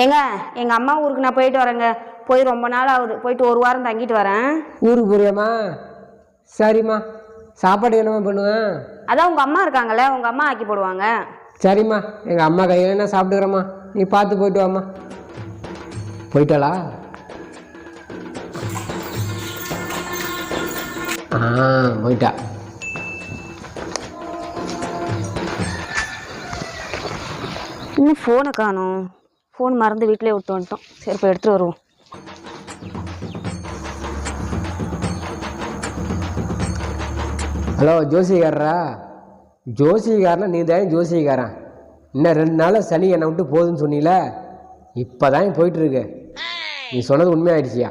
ஏங்க எங்கள் அம்மா ஊருக்கு நான் போயிட்டு வரேங்க. போய் ரொம்ப நாள் ஆகுது. போயிட்டு ஒரு வாரம் தங்கிட்டு வரேன். ஊருக்கு போறியாம்மா? சரிம்மா. சாப்பாடு என்னம்மா பண்ணுவேன் அதான் உங்கள் அம்மா இருக்காங்கல்ல உங்கள் அம்மா ஆக்கி போடுவாங்க. சரிம்மா. எங்கள் அம்மா கையில் நான் சாப்பிட்டுக்கிறேம்மா. நீ பார்த்து போயிட்டு வாம்மா. போயிட்டாளா? ஆ போயிட்டா. இன்னும் ஃபோனை காணும். ஃபோன் மறந்து வீட்டிலே விட்டு வந்துட்டோம் சரி இப்போ எடுத்துகிட்டு வருவோம். ஹலோ ஜோசிகாரரா ஜோசிகாரனா நீ தான் ஜோசிகாரன் இன்னும் ரெண்டு நாளில் சனி என்னை விட்டு போகுதுன்னு சொன்னீங்களே இப்போ தான் போயிட்டுருக்கு நீ சொன்னது உண்மையாயிடுச்சியா?